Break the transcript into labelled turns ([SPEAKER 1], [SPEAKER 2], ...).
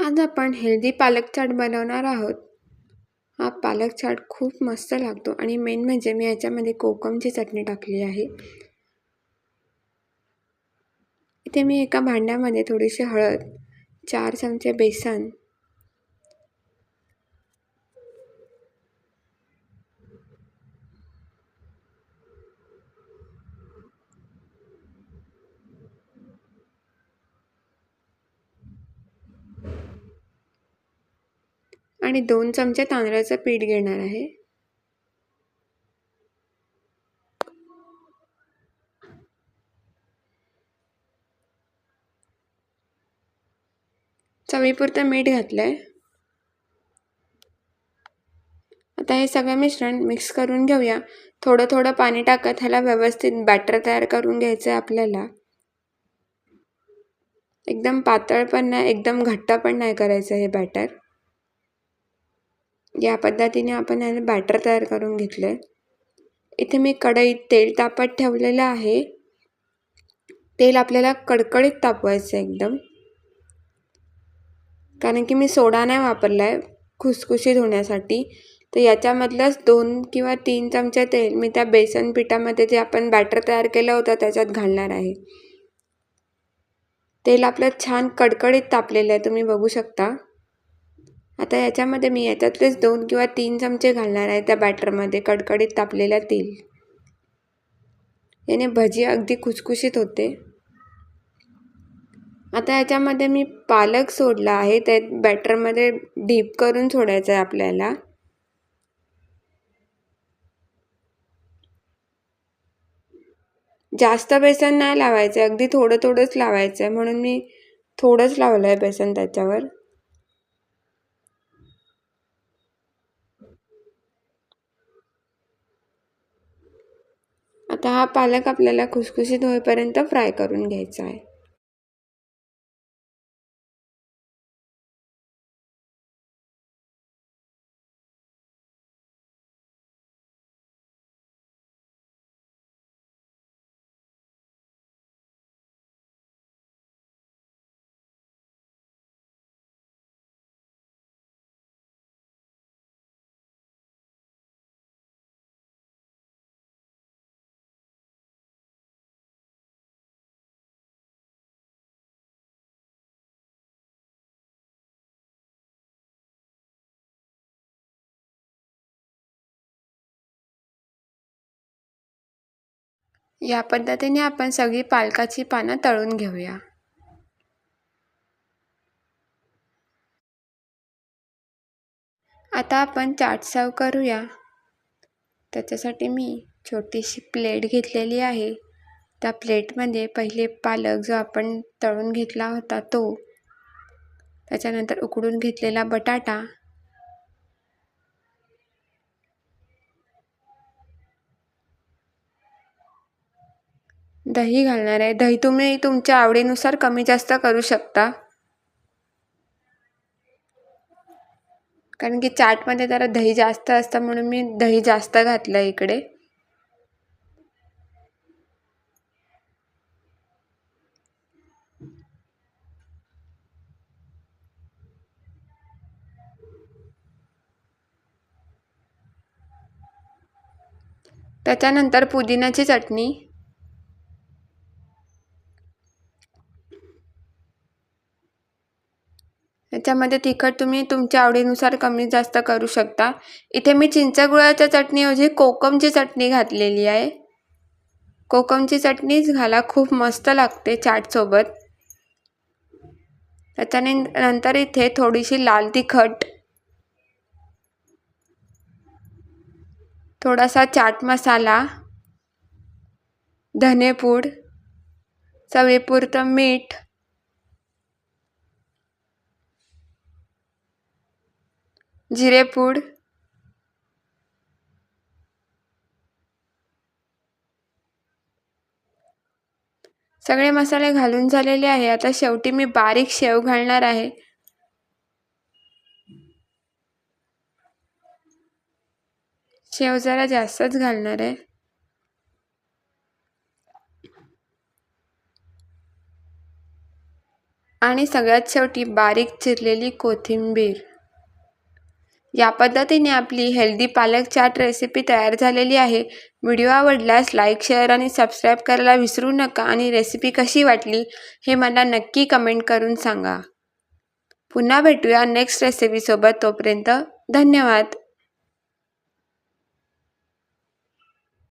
[SPEAKER 1] आज आपण हेल्दी पालक चाट बनवणार आहोत. हा पालक चाट खूप मस्त लागतो आणि मेन म्हणजे मी याच्यामध्ये कोकमची चटणी टाकली आहे. इथे मी एका भांड्यामध्ये थोडीशी हळद चार चमचे बेसन आणि दोन चमचे तांदळाचं पीठ घेणार आहे. चवीपुरतं मीठ घातलं आहे आता हे सगळं मिश्रण मिक्स करून घेऊया. थोडं थोडं पाणी टाकत ह्याला व्यवस्थित बॅटर तयार करून घ्यायचं आहे आपल्याला. एकदम पातळ पण नाही एकदम घट्ट पण नाही करायचं हे बॅटर. या पद्धतीने आपण याला बॅटर तयार करून घेतलं आहे इथे मी कढईत तेल तापत ठेवलेलं आहे. तेल आपल्याला कडकडीत तापवायचं एकदम. कारण की मी सोडा नाही वापरला आहे खुसखुशीत होण्यासाठी. तर याच्यामधलंच दोन किंवा तीन चमचे तेल मी त्या बेसन पिठामध्ये जे आपण बॅटर तयार केलं होतं त्याच्यात घालणार आहे. तेल आपलं छान कडकडीत तापलेलं आहे तुम्ही बघू शकता. आता याच्यामध्ये मी याच्यातलेच दोन किंवा तीन चमचे घालणार आहे त्या बॅटरमध्ये कडकडीत तापलेल्या तेल याने भजी अगदी खुसखुशीत होते. आता याच्यामध्ये मी पालक सोडला आहे त्या बॅटरमध्ये डीप करून सोडायचं आहे आपल्याला. जास्त बेसन नाही लावायचं अगदी थोडं थोडंच लावायचं आहे म्हणून मी थोडंच लावलं आहे बेसन त्याच्यावर. आता हा पालक आपल्याला खुसखुशीत होईपर्यंत फ्राय करून घ्यायचा आहे. या पद्धतीने आपण सगळी पालकाची पानं तळून घेऊया. आता आपण चाट सर्व करूया. त्याच्यासाठी मी छोटीशी प्लेट घेतलेली आहे. त्या प्लेटमध्ये पहिले पालक जो आपण तळून घेतला होता तो त्याच्यानंतर उकडून घेतलेला बटाटा दही घालणार आहे. दही तुम्ही तुमच्या आवडीनुसार कमी जास्त करू शकता. कारण की चाटमध्ये जरा दही जास्त असतं म्हणून मी दही जास्त घातलं इकडे. त्याच्यानंतर पुदिन्याची चटणी. याच्यामध्ये तिखट तुम्ही तुमच्या आवडीनुसार कमी जास्त करू शकता. इथे मी चिंचगुळाच्या चटणीऐवजी कोकमची चटणी घातलेली आहे. कोकमची चटणीच घाला खूप मस्त लागते चाटसोबत त्याच्याने नंतर इथे थोडीशी लाल तिखट थोडासा चाट मसाला धनेपूड चवीपुरतं मीठ जिरेपूड सगळे मसाले घालून झालेले आहे. आता शेवटी मी बारीक शेव घालणार आहे. शेव जरा जास्तच घालणार आहे. आणि सगळ्यात शेवटी बारीक चिरलेली कोथिंबीर. या पद्धतीने आपली हेल्दी पालक चाट रेसिपी तयार झालेली आहे. व्हिडिओ आवडल्यास लाईक शेअर आणि सबस्क्राईब करायला विसरू नका आणि रेसिपी कशी वाटली हे मला नक्की कमेंट करून सांगा. पुन्हा भेटूया नेक्स्ट रेसिपीसोबत तोपर्यंत धन्यवाद.